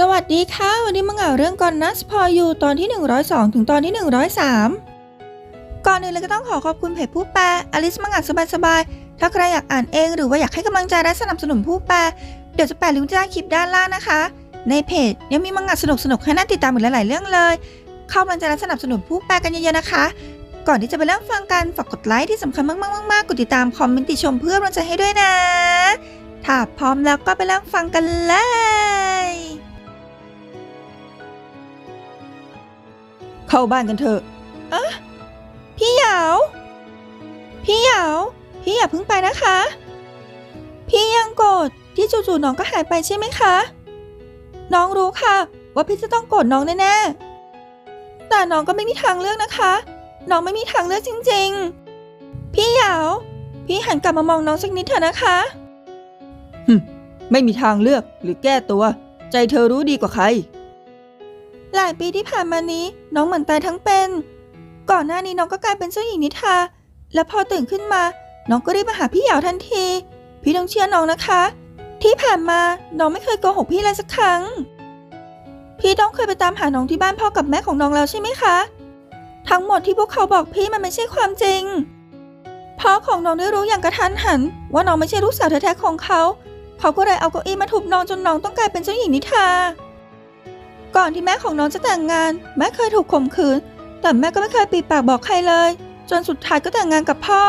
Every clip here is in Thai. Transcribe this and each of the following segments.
สวัสดีค่ะ วันนี้มาเหงาเรื่องก่อนนัสพออยู่ตอนที่ 102 ถึงตอนที่ 103 ก่อนอื่นเลยก็ต้องขอขอบคุณเพจผู้แปลอลิสมังงะสบายๆ ถ้าใครอยากอ่านเองหรือว่าอยากให้กำลังใจและสนับสนุนผู้แปล เดี๋ยวจะแปะลิงก์ใต้คลิปด้านล่างนะคะ ในเพจยังมีมังงะสนุกๆให้น่าติดตามอีกหลายๆเรื่องเลย เข้ากำลังใจและสนับสนุนผู้แปลกันเยอะๆนะคะ ก่อนที่จะไปเริ่มฟังกันฝากกดไลค์ที่สำคัญมากๆๆกดติดตามคอมเมนต์ติชมเพื่อกำลังใจให้ด้วยนะ ถ้าพร้อมแล้วก็ไปเริ่มฟังกันเลย เข้าบ้านกันเถอะอะพี่เหยาพี่เหยาพี่อย่าเพิ่งไปนะคะ พี่ยังโกรธที่จู่ๆน้องก็หายไปใช่ไหมคะ น้องรู้ค่ะ ว่าพี่จะต้องโกรธน้องแน่ๆ แต่น้องก็ไม่มีทางเลือกนะคะ น้องไม่มีทางเลือกจริง ๆ พี่เหยาพี่หันกลับมามองน้องสักนิดเถอะนะคะไม่มีทางเลือกหรือแก้ตัว ใจเธอรู้ดีกว่าใคร หลายปีที่ผ่านมานี้น้องเหมือนตายทั้งเป็น ก่อนหน้านี้น้องก็กลายเป็นเจ้าหญิงนิทราและพอตื่นขึ้นมา น้องก็รีบมาหาพี่เหยาทันที พี่ต้องเชื่อน้องนะคะ ที่ผ่านมาน้องไม่เคยโกหกพี่เลยสักครั้ง พี่ต้องเคยไปตามหาน้องที่บ้านพ่อกับแม่ของน้องแล้วใช่ไหมคะ ทั้งหมดที่พวกเขาบอกพี่มันไม่ใช่ความจริงพ่อของน้องได้รู้อย่างกระทันหัน ว่าน้องไม่ใช่ลูกสาวแท้ๆของเขา เขาก็เลยเอาเก้าอี้มาทุบน้องจนน้องต้องกลายเป็นเจ้าหญิงนิทรา ก่อนที่แม่ของน้องจะแต่งงาน แม่เคยถูกข่มขืน แต่แม่ก็ไม่เคยปิดปากบอกใครเลย จนสุดท้ายก็แต่งงานกับพ่อ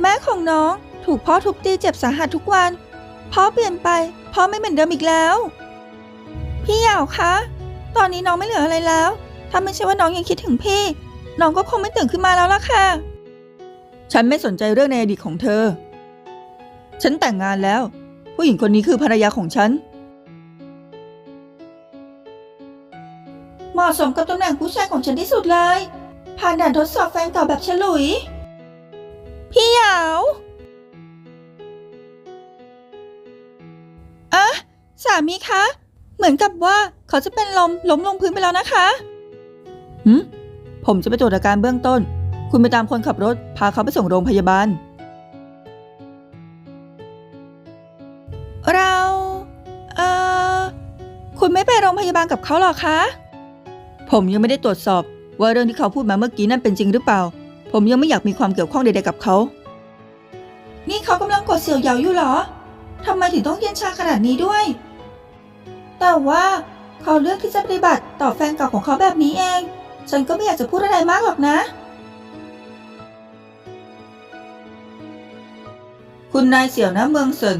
แม่ของน้องถูกพ่อทุบตีเจ็บสาหัสทุกวัน พ่อเปลี่ยนไปพ่อไม่เหมือนเดิมอีกแล้ว พี่หยาวคะ ตอนนี้น้องไม่เหลืออะไรแล้ว ถ้าไม่ใช่ว่าน้องยังคิดถึงพี่ น้องก็คงไม่ตื่นขึ้นมาแล้วล่ะค่ะ ฉันไม่สนใจเรื่องในอดีตของเธอ ฉันแต่งงานแล้ว ผู้หญิงคนนี้คือภรรยาของฉัน เหมาะสมกับตำแหน่งผู้ชายของฉันที่สุดเลย ผ่านด่านทดสอบแฟนเก่าแบบฉลุย พี่เหยาวอะสามีคะ เหมือนกับว่าเขาจะเป็นลมล้มลงพื้นไปแล้วนะคะหืมผมจะไปตรวจอาการเบื้องต้น คุณไปตามคนขับรถ พาเขาไปส่งโรงพยาบาล เรา เอ่อ คุณไม่ไปโรงพยาบาลกับเขาหรอคะ ผมยังไม่ได้ตรวจสอบ ว่าเรื่องที่เขาพูดมาเมื่อกี้นั่นเป็นจริงหรือเปล่า ผมยังไม่อยากมีความเกี่ยวข้องใดๆกับเขา นี่เขากำลังกดเสี่ยวเหยาอยู่เหรอทำไมถึงต้องเย็นชาขนาดนี้ด้วย แต่ว่าเขาเลือกที่จะปฏิบัติต่อแฟนเก่าของเขาแบบนี้เอง ฉันก็ไม่อยากจะพูดอะไรมากหรอกนะ คุณนายเสี่ยวน้ำเมืองเซิน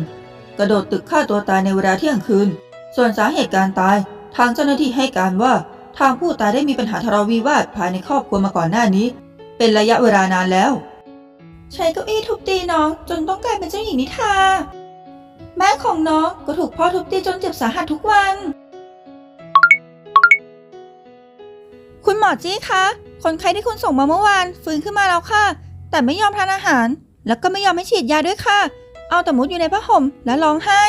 กระโดดตึกฆ่าตัวตายในเวลาเที่ยงคืน ส่วนสาเหตุการตาย ทางเจ้าหน้าที่ให้การว่า ทางผู้ตายได้มีปัญหาทะเลาะวิวาทภายในครอบครัวมาก่อนหน้านี้ เป็นระยะเวลานานแล้ว ใช้เก้าอี้ทุบตีน้องจนต้องกลายเป็นเจ้าหญิงนิทา แม่ของน้องก็ถูกพ่อทุบตีจนเจ็บสาหัสทุกวัน คุณหมอจี้คะคนไข้ที่คุณส่งมาเมื่อวานฟื้นขึ้นมาแล้วค่ะ แต่ไม่ยอมทานอาหาร แล้วก็ไม่ยอมให้ฉีดยาด้วยค่ะ เอาแต่มุดอยู่ในผ้าห่มและร้องไห้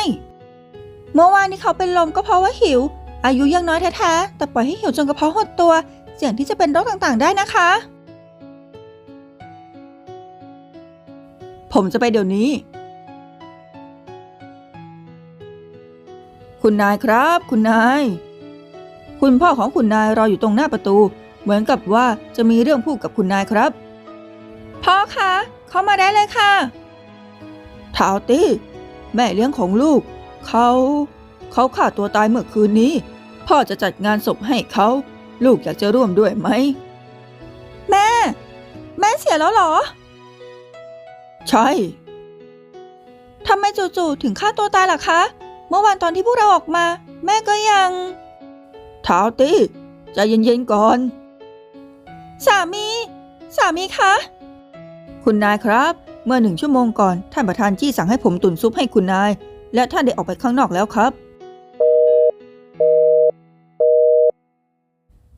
เมื่อวานที่เขาเป็นลมก็เพราะว่าหิว อายุยังน้อยแท้ๆแต่ปล่อยให้หิวจนกระเพาะหดตัว เสี่ยงที่จะเป็นโรคต่างๆ ได้นะคะ ผมจะไปเดี๋ยวนี้ คุณนายครับ คุณนาย คุณพ่อของคุณนายรออยู่ตรงหน้าประตู เหมือนกับว่าจะมีเรื่องพูดกับคุณนายครับ พ่อคะเข้ามาได้เลยค่ะทาวตี้ แม่เลี้ยงของลูก เขา เขาฆ่าตัวตายเมื่อคืนนี้ พ่อจะจัดงานศพให้เขา ลูกอยากจะร่วมด้วยไหม แม่ แม่เสียแล้วเหรอ ใช่ทำไมจู่ๆถึงฆ่าตัวตายล่ะคะ เมื่อวานตอนที่พวกเราออกมา แม่ก็ยังทาวตี้ใจเย็นๆก่อน สามี สามีคะ คุณนายครับ เมื่อหนึ่งชั่วโมงก่อน ท่านประธานจี้สั่งให้ผมตุนซุปให้คุณนาย และท่านได้ออกไปข้างนอกแล้วครับ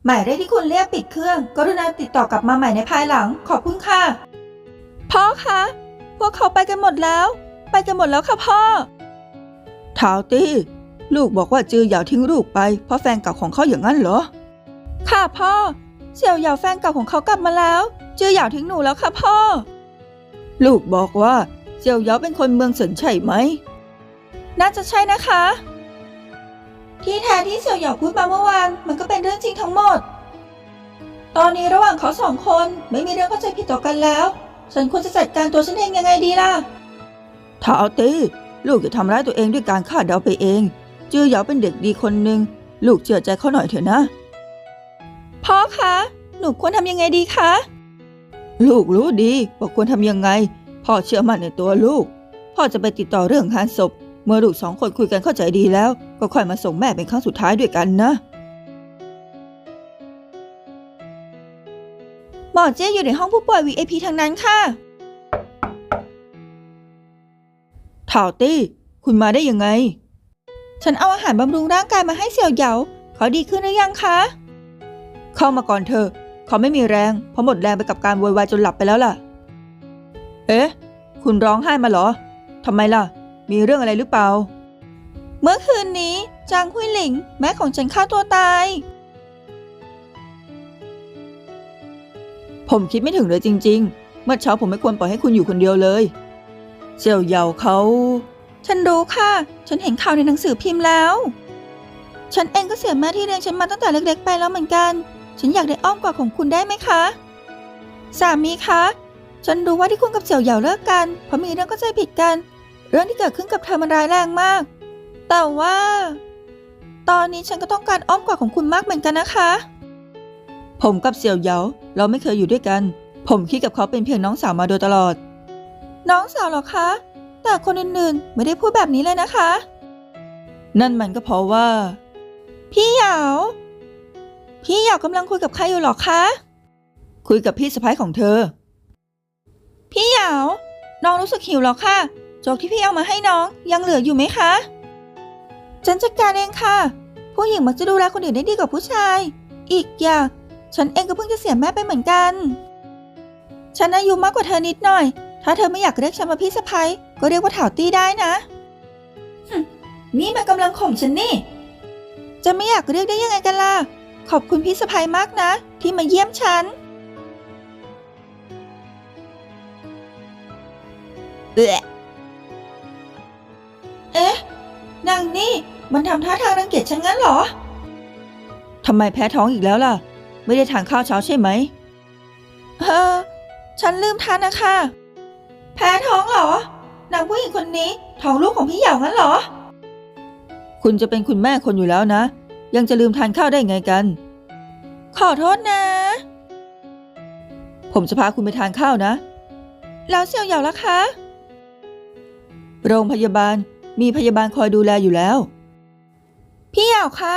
หมายเลขที่คุณเรียกปิดเครื่อง กรุณาติดต่อกลับมาใหม่ในภายหลัง ขอบคุณค่ะ พ่อคะ พวกเขาไปกันหมดแล้ว ไปกันหมดแล้วค่ะพ่อ ทาวตี้ ลูกบอกว่าจือเหยาทิ้งลูกไป เพราะแฟนเก่าของเขาอย่างนั้นเหรอ ค่ะพ่อ เสี่ยวเหยาแฟนเก่าของเขากลับมาแล้ว จือเหยาทิ้งหนูแล้วค่ะพ่อ ลูกบอกว่าเสี่ยวเหยาเป็นคนเมืองเสินใช่ไหม น่าจะใช่นะคะ ที่แท้ที่เสี่ยวหยาพูดมาเมื่อวานมันก็ เป็นเรื่องจริงทั้งหมด ตอนนี้ระหว่างเขาสองคนไม่มีเรื่องเข้าใจผิดต่อกันแล้ว ฉันควรจะจัดการตัวฉันเองยังไงดีล่ะถ้าเอาตี้ลูกจะทำร้ายตัวเองด้วยการฆ่าเดาไปเอง จือเหยาเป็นเด็กดีคนหนึ่งลูกเชื่อใจเขาหน่อยเถอะนะ พ่อคะ หนูควรทำยังไงดีคะ ลูกรู้ดีว่าควรทำยังไง พ่อเชื่อมั่นในตัวลูก พ่อจะไปติดต่อเรื่องงานศพ เมื่อลูกสองคนคุยกันเข้าใจดีแล้ว ก็ค่อยมาส่งแม่เป็นครั้งสุดท้ายด้วยกันนะ หมอเจ้อยู่ในห้องผู้ป่วย VIP ทางนั้นค่ะถ่าวตี้ คุณมาได้ยังไง ฉันเอาอาหารบำรุงร่างกายมาให้เสี่ยวเหยาเขาดีขึ้นหรือยังคะ เข้ามาก่อนเถอะเขาไม่มีแรง เพราะหมดแรงไปกับการโวยวายจนหลับไปแล้วล่ะ เอ๊ะ คุณร้องไห้มาเหรอทำไมล่ะ มีเรื่องอะไรหรือเปล่า เมื่อคืนนี้จางหุยหลิง แม่ของฉันฆ่าตัวตาย ผมคิดไม่ถึงเลยจริง ๆ เมื่อเช้าผมไม่ควรปล่อยให้คุณอยู่คนเดียวเลยเสี่ยวเหยาเขา ฉันรู้ค่ะ ฉันเห็นข่าวในหนังสือพิมพ์แล้ว ฉันเองก็เสียแม่ที่เลี้ยงฉันมาตั้งแต่เล็กๆ ไปแล้วเหมือนกัน ฉันอยากได้อ้อมกอดของคุณได้ไหมคะ สามีคะ ฉันรู้ว่าที่คุณกับเสี่ยวเหยาเลิกกัน เพราะมีเรื่องเข้าใจผิดกัน เรื่องที่เกิดขึ้นกับเธอมันร้ายแรงมาก แต่ว่า ตอนนี้ฉันก็ต้องการอ้อมกอดของคุณมากเหมือนกันนะคะ ผมกับเสี่ยวเหยาเราไม่เคยอยู่ด้วยกัน ผมคิดกับเขาเป็นเพียงน้องสาวมาโดยตลอด น้องสาวหรอคะ แต่คนอื่นๆ ไม่ได้พูดแบบนี้เลยนะคะ นั่นมันก็เพราะว่า พี่เหยาพี่เหยากำลังคุยกับใครอยู่หรอคะ คุยกับพี่สะพ้ายของเธอ พี่เหยาน้องรู้สึกหิวแล้วค่ะโจ๊กที่พี่เอามาให้น้องยังเหลืออยู่ไหมคะฉันจัดการเองค่ะ ผู้หญิงมักจะดูแลคนอื่นได้ดีกว่าผู้ชาย อีกอย่าง ฉันเองก็เพิ่งจะเสียแม่ไปเหมือนกัน ฉันอายุมากกว่าเธอนิดหน่อย ถ้าเธอไม่อยากเรียกฉันว่าพี่สะพ้ยก็เรียกว่าถาวตี้ได้นะนี่มันกำลังข่มฉันนี่ จะไม่อยากเรียกได้ยังไงกันล่ะ ขอบคุณพี่สะพ้ยมากนะ ที่มาเยี่ยมฉันเอเอ๊ะ นางนี่ มันทำท่าทางรังเกียจฉันงั้นเหรอ ทำไมแพ้ท้องอีกแล้วล่ะ ไม่ได้ทานข้าวเช้าใช่ไหม เออ ฉันลืมทานนะคะ แพ้ท้องเหรอ นางผู้หญิงคนนี้ท้องลูกของพี่เหยางั้นเหรอ คุณจะเป็นคุณแม่คนอยู่แล้วนะ ยังจะลืมทานข้าวได้ไงกัน ขอโทษนะ ผมจะพาคุณไปทานข้าวนะ แล้วเสี่ยวเหยาล่ะคะ โรงพยาบาลมีพยาบาลคอยดูแลอยู่แล้ว พี่เหยาคะ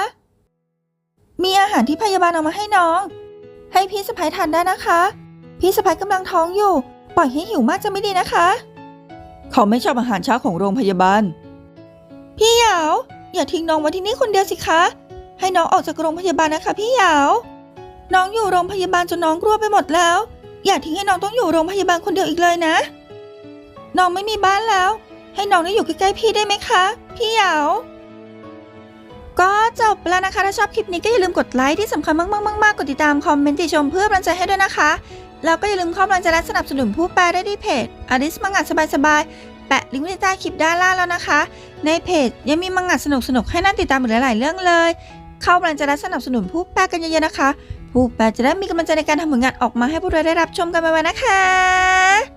มีอาหารที่พยาบาลเอามาให้น้อง ให้พี่สะพ้ยทานได้นะคะ พี่สะพ้ยกำลังท้องอยู่ ปล่อยให้หิวมากจะไม่ดีนะคะ เขาไม่ชอบอาหารเช้าของโรงพยาบาล พี่หยาว อย่าทิ้งน้องไว้ที่นี่คนเดียวสิคะ ให้น้องออกจากโรงพยาบาลนะคะ พี่หยาว น้องอยู่โรงพยาบาลจนน้องกลัวไปหมดแล้ว อย่าทิ้งให้น้องต้องอยู่โรงพยาบาลคนเดียวอีกเลยนะ น้องไม่มีบ้านแล้ว ให้น้องได้อยู่ใกล้ๆพี่ได้ไหมคะ พี่หยาว ก็จบแล้วนะคะ ถ้าชอบคลิปนี้ก็อย่าลืมกดไลค์ที่สำคัญมากๆๆๆกดติดตามคอมเมนต์ติชมเพื่อกำลังใจให้ด้วยนะคะ แล้วก็อย่าลืมเข้ากำลังใจและสนับสนุนผู้แปลได้ที่เพจอริสมังงะสบายๆแปะลิงก์ไว้ใต้คลิปด้านล่างแล้วนะคะ ในเพจยังมีมังงะสนุกๆให้น่าติดตามอีกหลายๆเรื่องเลย เข้ากำลังใจและสนับสนุนผู้แปลกันเยอะๆนะคะ ผู้แปลจะได้มีกำลังใจในการทำผลงานออกมาให้พวกเราได้รับชมกันไปๆนะคะ